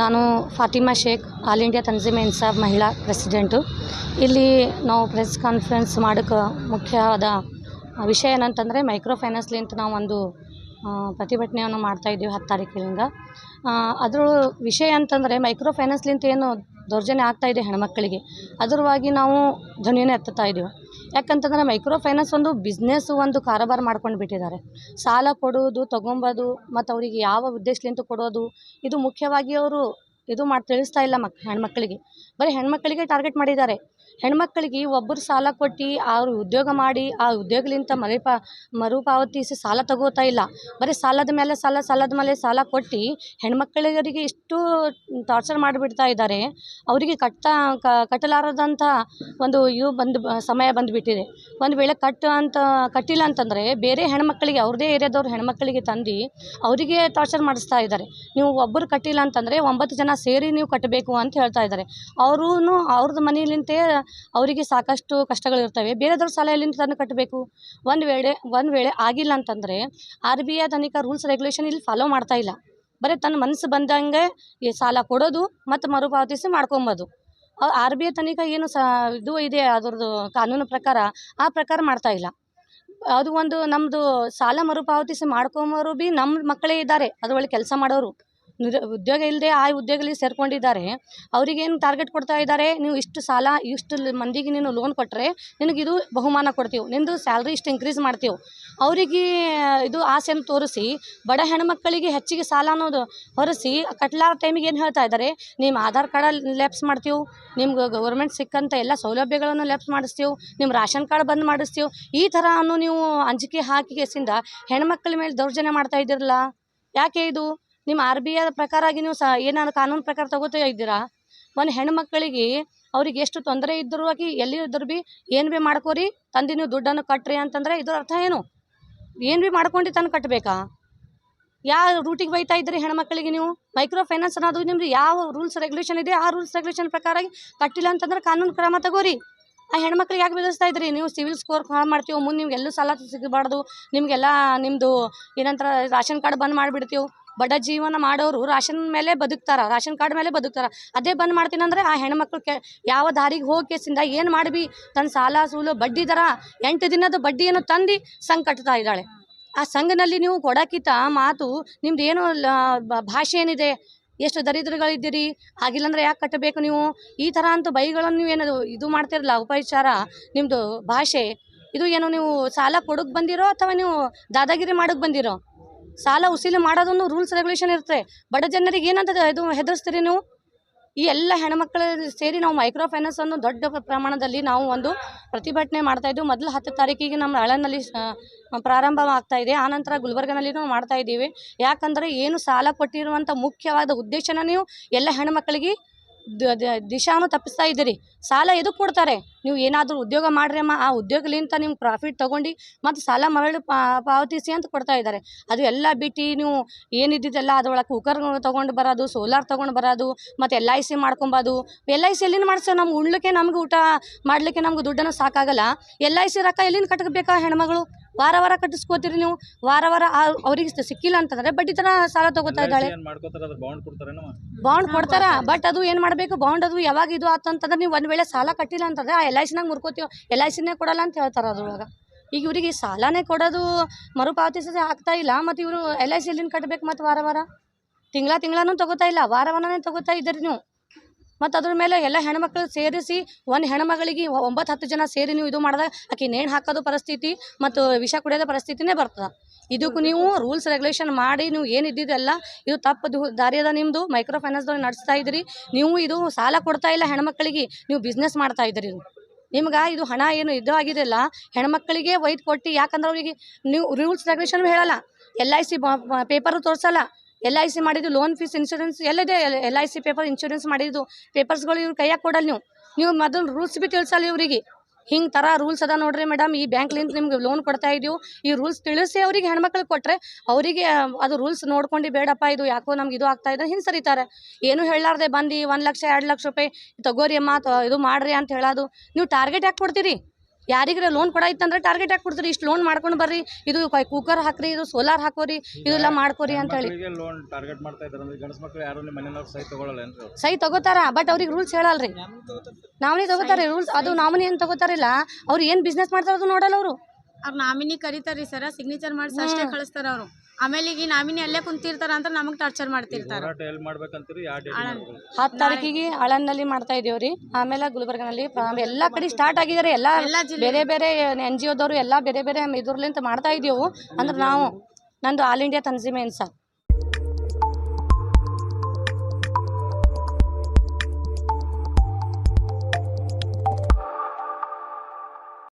ನಾನು Fatima Sheikh, all India Tanzeem Insaf ಮಹಿಳಾ president. ಇಲ್ಲಿ ನಾವು ಪ್ರೆಸ್ ಕಾನ್ಫರೆನ್ಸ್ ಮಾಡೋಕ್ಕೆ ಮುಖ್ಯವಾದ ವಿಷಯ ಏನಂತಂದರೆ ಮೈಕ್ರೋ ಫೈನಾನ್ಸ್ಲಿಂತ ನಾವು ಒಂದು ಪ್ರತಿಭಟನೆಯನ್ನು ಮಾಡ್ತಾಯಿದ್ದೀವಿ ಹತ್ತು ತಾರೀಕಿನಿಂದ. ಅದ್ರ ವಿಷಯ ಅಂತಂದರೆ ಮೈಕ್ರೋ ಫೈನಾನ್ಸ್ಲಿಂತ ಏನು ದೌರ್ಜನ್ಯ ಆಗ್ತಾಯಿದೆ ಹೆಣ್ಮಕ್ಳಿಗೆ. ಅದರವಾಗಿ ನಾವು ಧ್ವನಿಯನ್ನು ಎತ್ತುತ್ತಾ ಇದ್ದೀವಿ. ಯಾಕಂತಂದ್ರೆ ಮೈಕ್ರೋ ಫೈನಾನ್ಸ್ ಒಂದು ಬಿಸ್ನೆಸ್ ಒಂದು ಕಾರೋಬಾರ ಮಾಡ್ಕೊಂಡು ಬಿಟ್ಟಿದ್ದಾರೆ. ಸಾಲ ಕೊಡೋದು ತೊಗೊಂಬೋದು, ಮತ್ತು ಅವರಿಗೆ ಯಾವ ಉದ್ದೇಶಲಿಂತ ಕೊಡೋದು, ಇದು ಮುಖ್ಯವಾಗಿ ಅವರು ಇದು ಮಾಡಿ ತಿಳಿಸ್ತಾ ಇಲ್ಲ ಮಕ್, ಹೆಣ್ಮಕ್ಳಿಗೆ. ಬರೀ ಹೆಣ್ಮಕ್ಳಿಗೆ ಟಾರ್ಗೆಟ್ ಮಾಡಿದ್ದಾರೆ. ಹೆಣ್ಮಕ್ಳಿಗೆ ಒಬ್ಬರು ಸಾಲ ಕೊಟ್ಟು ಅವರು ಉದ್ಯೋಗ ಮಾಡಿ, ಆ ಉದ್ಯೋಗಲಿಂತ ಮರುಪಾ ಮರುಪಾವತಿಸಿ ಸಾಲ ತಗೋತಾ ಇಲ್ಲ. ಬರೀ ಸಾಲದ ಮೇಲೆ ಸಾಲ, ಸಾಲದ ಮೇಲೆ ಸಾಲ ಕೊಟ್ಟು ಹೆಣ್ಮಕ್ಳಿಗರಿಗೆ ಇಷ್ಟು ಟಾರ್ಚರ್ ಮಾಡಿಬಿಡ್ತಾ ಇದ್ದಾರೆ. ಅವರಿಗೆ ಕಟ್ತಾ ಕಟ್ಟಲಾರದಂಥ ಒಂದು ಇವು ಬಂದು, ಸಮಯ ಬಂದುಬಿಟ್ಟಿದೆ. ಒಂದು ವೇಳೆ ಕಟ್ಟು ಅಂತ, ಕಟ್ಟಿಲ್ಲ ಅಂತಂದರೆ ಬೇರೆ ಹೆಣ್ಮಕ್ಳಿಗೆ, ಅವ್ರದೇ ಏರಿಯಾದವ್ರು ಹೆಣ್ಮಕ್ಳಿಗೆ ತಂದು ಅವರಿಗೆ ಟಾರ್ಚರ್ ಮಾಡಿಸ್ತಾ ಇದ್ದಾರೆ. ನೀವು ಒಬ್ಬರು ಕಟ್ಟಿಲ್ಲ ಅಂತಂದರೆ ಒಂಬತ್ತು ಜನ ಸೇರಿ ನೀವು ಕಟ್ಟಬೇಕು ಅಂತ ಹೇಳ್ತಾ ಇದ್ದಾರೆ. ಅವರೂ ಅವ್ರದ್ದು ಮನೆಯಲ್ಲಿಂತೆ ಅವರಿಗೆ ಸಾಕಷ್ಟು ಕಷ್ಟಗಳಿರ್ತವೆ. ಬೇರೆದವ್ರ ಸಾಲ ಎಲ್ಲಿಂದ ತಂದು ಕಟ್ಟಬೇಕು. ಒಂದು ವೇಳೆ ಒಂದು ವೇಳೆ ಆಗಿಲ್ಲ ಅಂತಂದರೆ ಆರ್ ಬಿ ಐ ತನಿಖ ರೂಲ್ಸ್ ರೆಗ್ಯುಲೇಷನ್ ಇಲ್ಲಿ ಫಾಲೋ ಮಾಡ್ತಾ ಇಲ್ಲ. ಬರೀ ತನ್ನ ಮನಸ್ಸು ಬಂದಂಗೆ ಈ ಸಾಲ ಕೊಡೋದು ಮತ್ತು ಮರುಪಾವತಿಸಿ ಮಾಡ್ಕೊಬೋದು. ಆರ್ ಬಿ ಐ ತನಿಖ ಏನು ಸ, ಇದು ಇದೆ ಅದರದ್ದು ಕಾನೂನು ಪ್ರಕಾರ ಆ ಪ್ರಕಾರ ಮಾಡ್ತಾ ಇಲ್ಲ. ಅದು ಒಂದು ನಮ್ಮದು ಸಾಲ ಮರುಪಾವತಿಸಿ ಮಾಡ್ಕೊಂಬರು ಭೀ ನಮ್ಮ ಮಕ್ಕಳೇ ಇದ್ದಾರೆ. ಅದರೊಳಗೆ ಕೆಲಸ ಮಾಡೋರು. ಉದ್ಯೋಗ ಇಲ್ಲದೆ ಆ ಉದ್ಯೋಗದಲ್ಲಿ ಸೇರ್ಕೊಂಡಿದ್ದಾರೆ. ಅವರಿಗೇನು ಟಾರ್ಗೆಟ್ ಕೊಡ್ತಾ ಇದ್ದಾರೆ? ನೀವು ಇಷ್ಟು ಸಾಲ, ಇಷ್ಟು ಮಂದಿಗೆ ನೀನು ಲೋನ್ ಕೊಟ್ಟರೆ ನಿನಗಿದು ಬಹುಮಾನ ಕೊಡ್ತೀವಿ. ನಿಂದು ಸ್ಯಾಲ್ರಿ ಇಷ್ಟು ಇನ್ಕ್ರೀಸ್ ಮಾಡ್ತೀವಿ. ಅವರಿಗೆ ಇದು ಆಸೆಯನ್ನು ತೋರಿಸಿ, ಬಡ ಹೆಣ್ಮಕ್ಕಳಿಗೆ ಹೆಚ್ಚಿಗೆ ಸಾಲ ಅನ್ನೋದು ಹೊರಿಸಿ ಕಟ್ಲಾರ ಟೈಮಿಗೆ ಏನು ಹೇಳ್ತಾ ಇದ್ದಾರೆ? ನಿಮ್ಮ ಆಧಾರ್ ಕಾರ್ಡ್ ಲ್ಯಾಪ್ಸ್ ಮಾಡ್ತೀವಿ. ನಿಮ್ಗೆ ಗೌರ್ಮೆಂಟ್ ಸಿಕ್ಕಂಥ ಎಲ್ಲ ಸೌಲಭ್ಯಗಳನ್ನು ಲ್ಯಾಪ್ಸ್ ಮಾಡಿಸ್ತೀವಿ. ನಿಮ್ಮ ರಾಷನ್ ಕಾರ್ಡ್ ಬಂದ್ ಮಾಡಿಸ್ತೀವಿ. ಈ ಥರ ಅನ್ನೋ ನೀವು ಅಂಜಿಕೆ ಹಾಕಿ ಕೇಸಿಂದ ಹೆಣ್ಮಕ್ಳ ಮೇಲೆ ದೌರ್ಜನ್ಯ ಮಾಡ್ತಾ ಇದ್ದೀರಲ್ಲ? ಯಾಕೆ ಇದು? ನಿಮ್ಮ ಆರ್ ಬಿ ಐ ಪ್ರಕಾರ ಆಗಿ ನೀವು ಸ ಏನಾದ್ರು ಕಾನೂನು ಪ್ರಕಾರ ತಗೋತಾ ಇದ್ದೀರಾ? ಒಂದು ಹೆಣ್ಮಕ್ಳಿಗೆ ಅವ್ರಿಗೆ ಎಷ್ಟು ತೊಂದರೆ ಇದ್ದರೂ ಆಗಿ ಎಲ್ಲಿ ಇದ್ರೂ ಭೀ ಏನು ಭೀ ಮಾಡ್ಕೋರಿ, ತಂದು ನೀವು ದುಡ್ಡನ್ನು ಕಟ್ರಿ ಅಂತಂದ್ರೆ ಇದ್ರ ಅರ್ಥ ಏನು? ಏನು ಭೀ ಮಾಡ್ಕೊಂಡು ತಂದು ಕಟ್ಟಬೇಕಾ ಯಾವ ರೂಟಿಗೆ ಬೈತಾ ಇದ್ರಿ ಹೆಣ್ಮಕ್ಳಿಗೆ ನೀವು? ಮೈಕ್ರೋ ಫೈನಾನ್ಸ್ ಅನ್ನೋದು ನಿಮ್ದು ಯಾವ ರೂಲ್ಸ್ ರೆಗ್ಯುಲೇಷನ್ ಇದೆ, ಆ ರೂಲ್ಸ್ ರೆಗ್ಯುಲೇಷನ್ ಪ್ರಕಾರ ಕಟ್ಟಿಲ್ಲ ಅಂತಂದ್ರೆ ಕಾನೂನು ಕ್ರಮ ತಗೋರಿ. ಆ ಹೆಣ್ಮಕ್ಳಿಗೆ ಯಾಕೆ ಬೆದರಿಸ್ತಾ ಇದ್ರಿ ನೀವು ಸಿವಿಲ್ ಸ್ಕೋರ್ ಹಾಳು ಮಾಡ್ತೀವಿ, ಮುಂದೆ ನಿಮ್ಗೆ ಎಲ್ಲೂ ಸಾಲ ಸಿಗಬಾರ್ದು, ನಿಮಗೆಲ್ಲ ನಿಮ್ಮದು ಏನಂತಾರೆ ರಾಷನ್ ಕಾರ್ಡ್ ಬಂದ್ ಮಾಡಿಬಿಡ್ತೀವಿ. ಬಡ ಜೀವನ ಮಾಡೋರು ರಾಷನ್ ಮೇಲೆ ಬದುಕ್ತಾರ ರಾಷನ್ ಕಾರ್ಡ್ ಮೇಲೆ ಬದುಕ್ತಾರ. ಅದೇ ಬಂದ್ ಮಾಡ್ತೀನಿ ಅಂದ್ರೆ ಆ ಹೆಣ್ಮಕ್ಳು ಕೆ, ಯಾವ ದಾರಿಗೆ ಹೋಗಿ ಕೇಸಿಂದ ಏನು ಮಾಡ್ಬಿ? ತನ್ನ ಸಾಲ, ಸೂಲು, ಬಡ್ಡಿ ದರ, ಎಂಟು ದಿನದ ಬಡ್ಡಿಯನ್ನು ತಂದು ಸಂಘ ಕಟ್ತಾ ಇದ್ದಾಳೆ. ಆ ಸಂಘನಲ್ಲಿ ನೀವು ಕೊಡಕ್ಕಿಂತ ಮಾತು, ನಿಮ್ದು ಏನು ಭಾಷೆ ಏನಿದೆ? ಎಷ್ಟು ದರಿದ್ರಗಳಿದ್ದೀರಿ? ಆಗಿಲ್ಲ ಅಂದ್ರೆ ಯಾಕೆ ಕಟ್ಟಬೇಕು ನೀವು? ಈ ಥರ ಅಂತೂ ಬೈಗಳನ್ನು ನೀವು ಏನದು ಇದು ಮಾಡ್ತಿರಲ್ಲ ಉಪಚಾರ ನಿಮ್ಮದು ಭಾಷೆ, ಇದು ಏನು ನೀವು ಸಾಲ ಕೊಡೋಕೆ ಬಂದಿರೋ ಅಥವಾ ನೀವು ದಾದಾಗಿರಿ ಮಾಡೋಕೆ ಬಂದಿರೋ? ಸಾಲ ಉಸೂಲಿ ಮಾಡೋದನ್ನು ರೂಲ್ಸ್ ರೆಗ್ಯುಲೇಷನ್ ಇರುತ್ತೆ. ಬಡ ಜನರಿಗೆ ಏನಂತ ಇದು ಹೆದರ್ಸ್ತೀರಿ ನೀವು? ಈ ಎಲ್ಲ ಹೆಣ್ಮಕ್ಳು ಸೇರಿ ನಾವು ಮೈಕ್ರೋ ಫೈನಾನ್ಸ್ ಅನ್ನು ದೊಡ್ಡ ಪ್ರಮಾಣದಲ್ಲಿ ನಾವು ಒಂದು ಪ್ರತಿಭಟನೆ ಮಾಡ್ತಾ ಇದ್ದೀವಿ ಮೊದಲು ಹತ್ತು ತಾರೀಕಿಗೆ ನಮ್ಮ ಅಳನಲ್ಲಿ ಪ್ರಾರಂಭ ಆಗ್ತಾ ಇದೆ. ಆನಂತರ ಗುಲ್ಬರ್ಗನಲ್ಲಿನೂ ಮಾಡ್ತಾ ಇದ್ದೀವಿ. ಯಾಕಂದರೆ ಏನು ಸಾಲ ಕೊಟ್ಟಿರುವಂಥ ಮುಖ್ಯವಾದ ಉದ್ದೇಶನ ನೀವು ಎಲ್ಲ ಹೆಣ್ಮಕ್ಳಿಗೆ ದಿಶಾನು ತಪ್ಪಿಸ್ತಾ ಇದ್ದೀರಿ. ಸಾಲ ಎದಕ್ಕೆ ಕೊಡ್ತಾರೆ? ನೀವು ಏನಾದರೂ ಉದ್ಯೋಗ ಮಾಡ್ರಿ ಅಮ್ಮ. ಆ ಉದ್ಯೋಗಲಿಂತ ನೀವು ಪ್ರಾಫಿಟ್ ತೊಗೊಂಡು ಮತ್ತು ಸಾಲ ಮರಳು ಪಾವತಿಸಿ ಅಂತ ಕೊಡ್ತಾ ಇದ್ದಾರೆ. ಅದು ಎಲ್ಲ ಬಿಟ್ಟು ನೀವು ಏನಿದ್ದಿದ್ದೆಲ್ಲ ಅದರೊಳಗೆ ಕುಕ್ಕರ್ ತೊಗೊಂಡು ಬರೋದು ಸೋಲಾರ್ ತೊಗೊಂಡು ಬರೋದು, ಮತ್ತು ಎಲ್ ಐ ಸಿ ಮಾಡ್ಕೊಬೋದು. ಎಲ್ ಐ ಸಿ ಎಲ್ಲಿಂದ ಮಾಡ್ಸೋ ನಮ್ಗೆ ಉಣ್ಲಿಕ್ಕೆ ನಮ್ಗೆ ಊಟ ಮಾಡಲಿಕ್ಕೆ ನಮ್ಗೆ ದುಡ್ಡನ್ನು ಸಾಕಾಗಲ್ಲ. ಎಲ್ ಐ ಸಿ ರೊಕ್ಕ ಎಲ್ಲಿಂದ ಕಟ್ಕಬೇಕಾ ಹೆಣ್ಮಗಳು? ವಾರ ವಾರ ಕಟ್ಟಿಸ್ಕೋತೀರಿ ನೀವು? ವಾರ ವಾರ ಆ- ಅವ್ರಿಗೆ ಸಿಕ್ಕಿಲ್ಲ ಅಂತಂದರೆ ಬಡ್ಡಿ ತರ ಸಾಲ ತಗೋತಾ ಇದ್ದಾಳೆ. ಏನ್ ಮಾಡ್ಕೋತಾರ ಅದ್ರ ಬಾಂಡ್ ಕೊಡ್ತಾರ ಬಟ್ ಅದು ಏನು ಮಾಡಬೇಕು? ಬಾಂಡ್ ಅದು ಯಾವಾಗ ಇದು ಆತು ಅಂತಂದ್ರೆ ನೀವು ಒಂದ್ ವೇಳೆ ಸಾಲ ಕಟ್ಟಿಲ್ಲ ಅಂತಂದ್ರೆ ಆ ಎಲ್ ಐ ಸಿನಾಗ ಮುರ್ಕೋತೀವಿ. ಎಲ್ ಐ ಸಿನೇ ಕೊಡಲ್ಲ ಅಂತ ಹೇಳ್ತಾರ ಅದ್ರೊಳಗೆ. ಈಗ ಇವರಿಗೆ ಸಾಲನೇ ಕೊಡೋದು ಮರುಪಾವತಿಸದೆ ಆಗ್ತಾ ಇಲ್ಲ ಮತ್ತು ಇವರು ಎಲ್ ಐ ಸಿ ಎಲ್ಲಿಂದ ಕಟ್ಟಬೇಕು ಮತ್ತು ವಾರ ವಾರ. ತಿಂಗಳ ತಿಂಗಳೂ ತಗೋತಾ ಇಲ್ಲ ವಾರ ವಾರನೇ ತಗೋತಾ ಇದ್ದೀರಿ ನೀವು. ಮತ್ತು ಅದ್ರ ಮೇಲೆ ಎಲ್ಲ ಹೆಣ್ಮಕ್ಳು ಸೇರಿಸಿ ಒಂದು ಹೆಣ್ಮಗಳಿಗೆ ಒಂಬತ್ತು ಹತ್ತು ಜನ ಸೇರಿ ನೀವು ಇದು ಮಾಡಿದಾಗ ಆಕೆ ನೇಣು ಹಾಕೋದು ಪರಿಸ್ಥಿತಿ ಮತ್ತು ವಿಷ ಕುಡಿಯೋದ ಪರಿಸ್ಥಿತಿನೇ ಬರ್ತದೆ. ಇದಕ್ಕೂ ನೀವು ರೂಲ್ಸ್ ರೆಗ್ಯುಲೇಷನ್ ಮಾಡಿ ನೀವು ಏನು ಇದ್ದಿದ್ದೆಲ್ಲ ಇದು ತಪ್ಪು ದಾರಿಯದ ನಿಮ್ಮದು ಮೈಕ್ರೋ ಫೈನಾನ್ಸ್ದವ್ರು ನಡೆಸ್ತಾ ಇದ್ರಿ. ನೀವು ಇದು ಸಾಲ ಕೊಡ್ತಾ ಇಲ್ಲ ಹೆಣ್ಮಕ್ಳಿಗೆ, ನೀವು ಬಿಸ್ನೆಸ್ ಮಾಡ್ತಾ ಇದ್ರಿ ಇದು. ನಿಮ್ಗೆ ಇದು ಹಣ ಏನು ಇದು ಆಗಿದೆಲ್ಲ ಹೆಣ್ಮಕ್ಳಿಗೆ ಒಯ್ದು ಕೊಟ್ಟು ಯಾಕಂದ್ರೆ ಅವರಿಗೆ ನೀವು ರೂಲ್ಸ್ ರೆಗ್ಯುಲೇಷನ್ ಹೇಳಲ್ಲ. ಎಲ್ ಐ ಸಿ ಪೇಪರು ತೋರಿಸಲ್ಲ. ಎಲ್ ಐ ಸಿ ಮಾಡಿದ್ದು loan fees insurance ಎಲ್ಲದೆ L I C paper insurance ಮಾಡಿದ್ದು. ಪೇಪರ್ಸ್ಗಳು ಇವ್ರು ಕೈಯಾಗ ಕೊಡಲ್ಲ ನೀವು. ನೀವು ಮೊದಲು ರೂಲ್ಸ್ ಬಿ ತಿಳಿಸಲ್ಲ ಇವರಿಗೆ. ಹಿಂಗೆ ಥರ ರೂಲ್ಸ್ ಅದ ನೋಡ್ರಿ ಮೇಡಮ್ ಈ ಬ್ಯಾಂಕ್ಲಿಂದ ನಿಮ್ಗೆ ಲೋನ್ ಕೊಡ್ತಾ ಇದೀವಿ. ಈ ರೂಲ್ಸ್ ತಿಳಿಸಿ ಅವರಿಗೆ ಹೆಣ್ಮಕ್ಳಿಗೆ ಕೊಟ್ಟರೆ ಅವರಿಗೆ ಅದು ರೂಲ್ಸ್ ನೋಡ್ಕೊಂಡು ಬೇಡಪ್ಪ ಇದು ಯಾಕೋ ನಮ್ಗೆ ಇದು ಆಗ್ತಾ ಇದೆ ಹಿಂಗೆ ಸರಿತಾರೆ. ಏನು ಹೇಳಲಾರ್ದೆ ಬಂದು ಒಂದು ಲಕ್ಷ, ಎರಡು ಲಕ್ಷ ರೂಪಾಯಿ ತಗೋರಿ ಅಮ್ಮ ಇದು ಮಾಡ್ರಿ ಅಂತ ಹೇಳೋದು. ನೀವು ಟಾರ್ಗೆಟ್ ಯಾಕೆ ಕೊಡ್ತೀರಿ? ಯಾರಿಗಾರ ಲೋನ್ ಕೊಡಾಯ್ತಂದ್ರೆ ಟಾರ್ಗೆಟ್ ಹಾಕಿ ಕೊಡ್ತಾರೆ ಇಷ್ಟು ಲೋನ್ ಮಾಡ್ಕೊಂಡು ಬರ್ರಿ. ಇದು ಕುಕ್ಕರ್ ಹಾಕ್ರಿ ಇದು ಸೋಲಾರ್ ಹಾಕೋರಿ ಇದೆಲ್ಲ ಮಾಡ್ಕೋರಿ ಅಂತ ಹೇಳಿ. ಸೈ ಲೋನ್ ಟಾರ್ಗೆಟ್ ಮಾಡ್ತಾ ಇದ್ದಾರೆ ಅಂದ್ರೆ ಗಂಡಸ ಮಕ್ಕಳು ಯಾರು ನಿಮ್ಮ ಸಹಿ ತಗೊಳ್ಳಲ್ಲ ಏನ್ರಿ ಸಹಿ ತಗೋತಾರ ಬಟ್ ಅವ್ರಿಗೆ ರೂಲ್ಸ್ ಹೇಳಲ್ರಿ. ನಾಮಿನಿ ತಗೋತಾರೆ ರೂಲ್ಸ್ ಅದು ನಾಮಿನಿ ಏನು ತಗೋತಾರಿಲ್ಲ ಅವ್ರು ಏನು ಬಿಸ್ನೆಸ್ ಮಾಡ್ತಾರ ಅದು ನೋಡಲ್ಲ ಅವರು. ಅವ್ರು ನಾಮಿನಿ ಕರೀತಾರ್ರಿ ಸರ ಸಿಗ್ನೇಚರ್ ಮಾಡಿಸಿ ಅಷ್ಟೇ ಕಳಿಸ್ತಾರ ಅವರು. ಆಮೇಲೆ ಈಗ ನಾಮಿನಿ ಅಲ್ಲೇ ಕುಂತಿರ್ತಾರ ಅಂತ ನಮಗ್ ಟಾರ್ಚರ್ ಮಾಡ್ತಿರ್ತಾರ. ಹತ್ತು ತಾರೀಕಿಗೆ ಆಳಂದಲ್ಲಿ ಮಾಡ್ತಾ ಇದೀವ್ರಿ ಆಮೇಲೆ ಗುಲ್ಬರ್ಗನಲ್ಲಿ ಎಲ್ಲಾ ಎಲ್ಲ ಕಡೆ ಸ್ಟಾರ್ಟ್ ಆಗಿದಾರೆ. ಎಲ್ಲಾ ಎಲ್ಲ ಬೇರೆ ಬೇರೆ ಎನ್ ಜಿ ಒದವರು ಎಲ್ಲಾ ಬೇರೆ ಬೇರೆ ಇದ್ರಲಿಂತ ಮಾಡ್ತಾ ಇದೀವು ಅಂದ್ರೆ ನಾವು ನಂದು ಆಲ್ ಇಂಡಿಯಾ ತನ್ಜಿಮೆ ಇನ್ಸಾಫ್